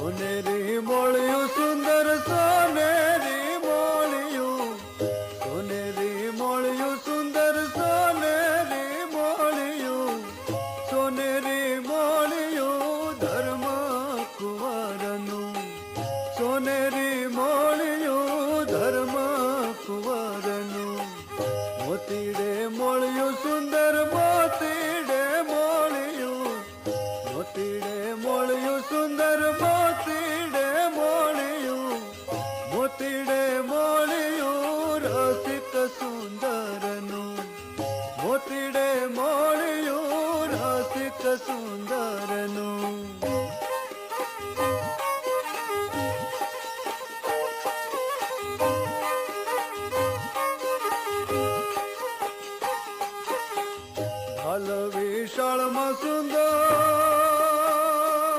સોનેરી મોળ્યું, સુંદર સોનેરી મોળ્યું. સોનેરી મોળ્યું, સુંદર સોનેરી મોળ્યું. સોનેરી મોળ્યું, ધર્મ કુંવરનું. સોનેરી મોળ્યું, ધર્મ કુંવરનું. મોતીડે મોળ્યું, સુંદર મોતીડે મોળ્યું. મોતીડે મોળ્યું, સુંદર પીડે મોળ્યું રસિક સુંદરનું. હલ વિશાળમાં સુંદર